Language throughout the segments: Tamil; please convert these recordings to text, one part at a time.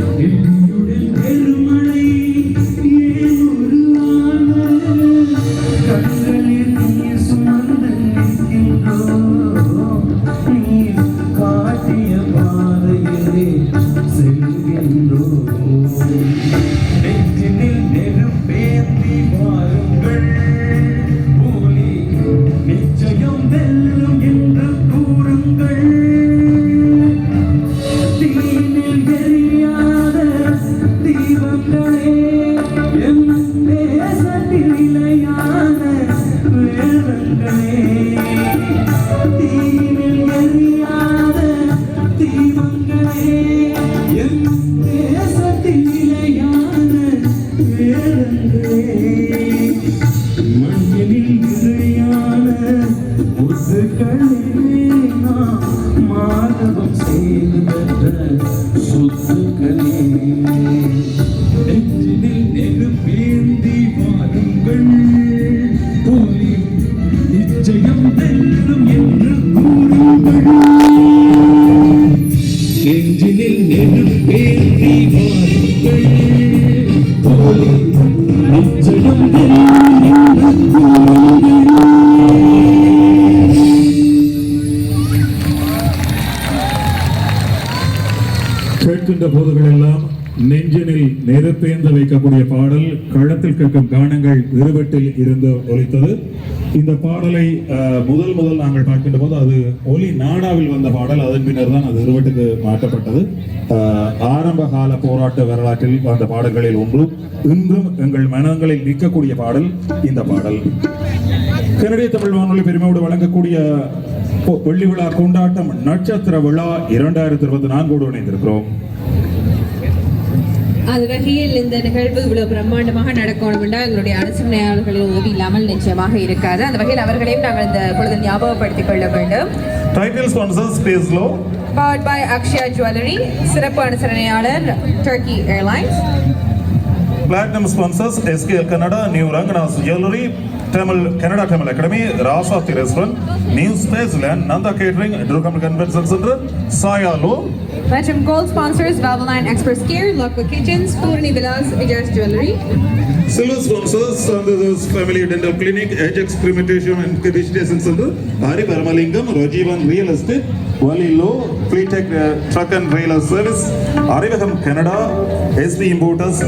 எட்டியுடன் பெருமழை ജയം നേടണം എന്ന് ഗുരുവഴി നെഞ്ചിനിൽ നെടുപ്പേറി വാർത്തകൾ പോലെ നിശ്ചയം കേൾക്കുന്ന ബോധങ്ങളെല്ലാം நெஞ்சனில் நெருப்பேந்த வைக்கக்கூடிய பாடல் களத்தில் கேட்கும் கானங்கள் இருவட்டில் இருந்து ஒலித்தது. இந்த பாடலை முதல் முதல் நாங்கள் பார்க்கின்ற போது அது ஒலி நாடாவில் வந்த பாடல். அதன் பின்னர் தான் அது இருவட்டுக்கு மாற்றப்பட்டது. ஆரம்ப கால போராட்ட வரலாற்றில் வந்த பாடல்களில் ஒன்று. இன்றும் எங்கள் மனங்களில் நிற்கக்கூடிய பாடல் இந்த பாடல். கனடிய தமிழ் வானொலி பெருமையோடு வழங்கக்கூடிய வெள்ளி விழா கொண்டாட்டம் நட்சத்திர விழா இரண்டாயிரத்தி இருபத்தி நான்கோடு இணைந்திருக்கிறோம். அது வகையில் இந்த நிகழ்வு இவ்வளவு பிரம்மாண்டமாக நடக்கணும் என்றால் எங்களுடைய அரசுணையாளர்களின் உதவி இல்லாமல் நிச்சயமாக இருக்காது. அந்த வகையில் அவர்களையும் நாங்கள் இந்த பொழுது ஞாபகப்படுத்திக் கொள்ள வேண்டும். Title sponsor space low powered by Akshaya jewellery சிறப்பு அனுசரணையாளர் Turkey airlines platinum sponsors SKL Canada new Ranganath jewellery Tamil Canada Tamil academy Rasathi restaurant new space land Nandha catering Durham convention centre சாயாலோ Metrum Gold sponsors Valvoline Express Care, Lockwood Kitchens, Purani Villas, Vijay's Jewelry. Silver sponsors Sandhus Family Dental Clinic, Edge Experimentation and Registration Center, Hari Paramalingam, Rajivan Real Estate, Wali Low, Fleetech uh, Truck and Trailer Service, Arivaham Canada, SB Importers,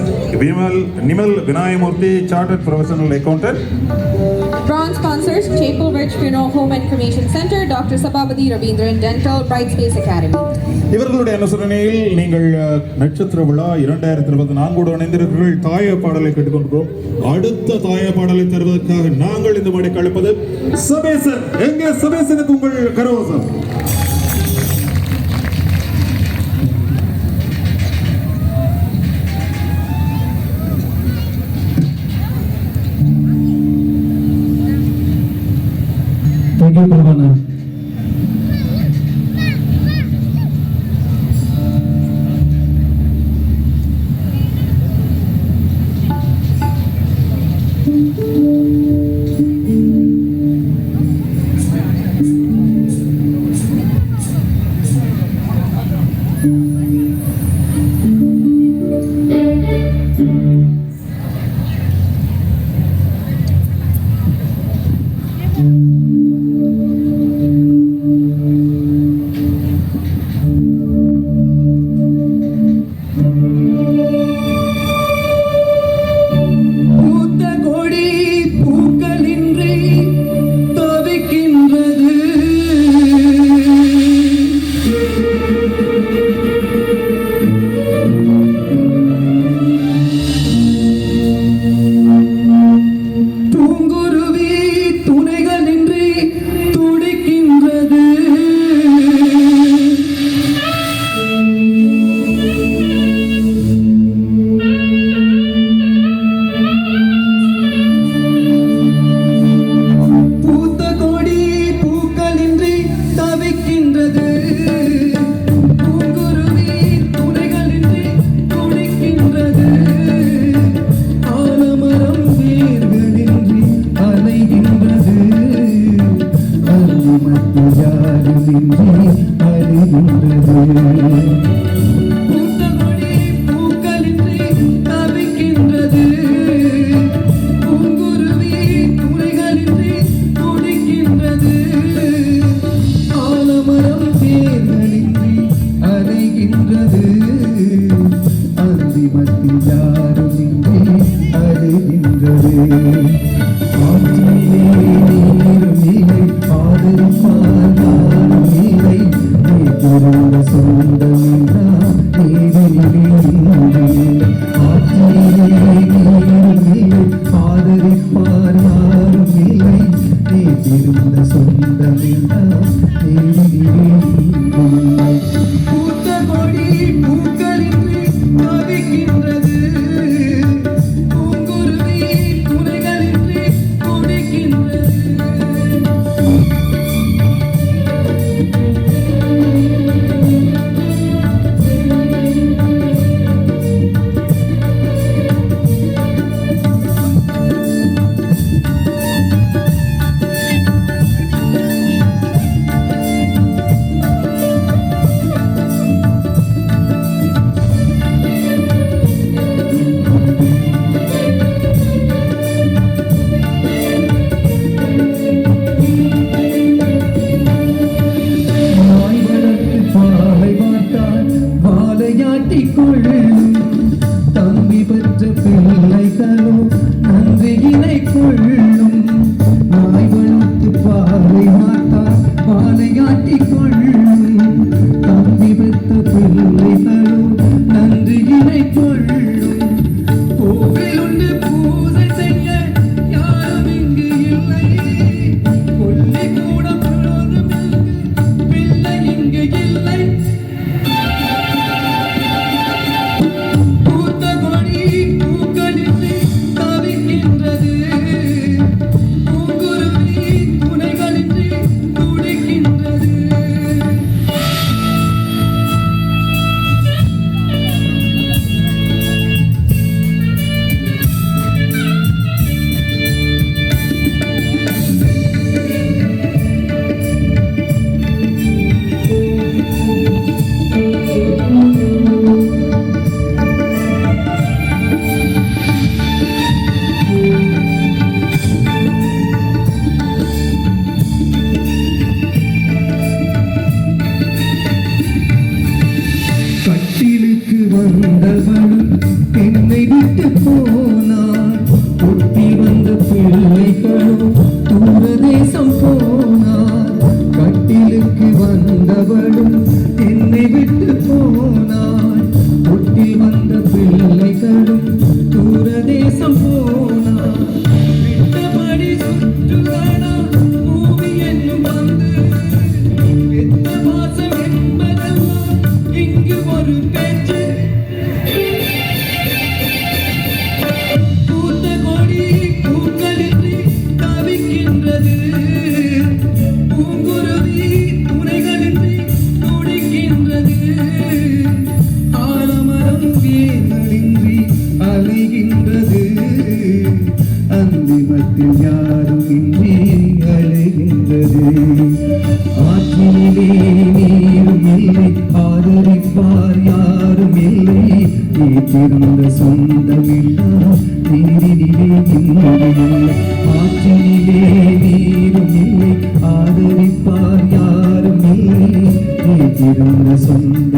Vimal, Nimal Vinayamurthy, Chartered Professional Accountant. Bronze sponsors Chapel Ridge Funeral Home and Cremation Center Dr. Sababadi Ravindran Dental Bright Space Academy. இவர்களுடைய அனுசரணையில் நீங்கள் நட்சத்திர விழா இரண்டாயிரத்தி இருபத்தி நான்கோடு இணைந்திருக்கிறீர்கள். தாய பாடலை கேட்டுக்கொண்டிருக்கிறோம். அடுத்த தாய பாடலை தருவதற்காக நாங்கள் இந்த மாதிரி கழிப்பது சபேசன். எங்கே சபேசனுக்கு உங்கள் கரவசம் Thank you, Pavana. Minta. 一个人等 never നിന്റെ പിറന്ന സ്വന്തമില്ല നീരിനിലെ നിന്നിലെ ആറ്റിനിലെ നീരുമില്ലേ ആദരിപ്പാൻ യാരുമില്ലേ? നീ പിറന്ന സ്വന്തം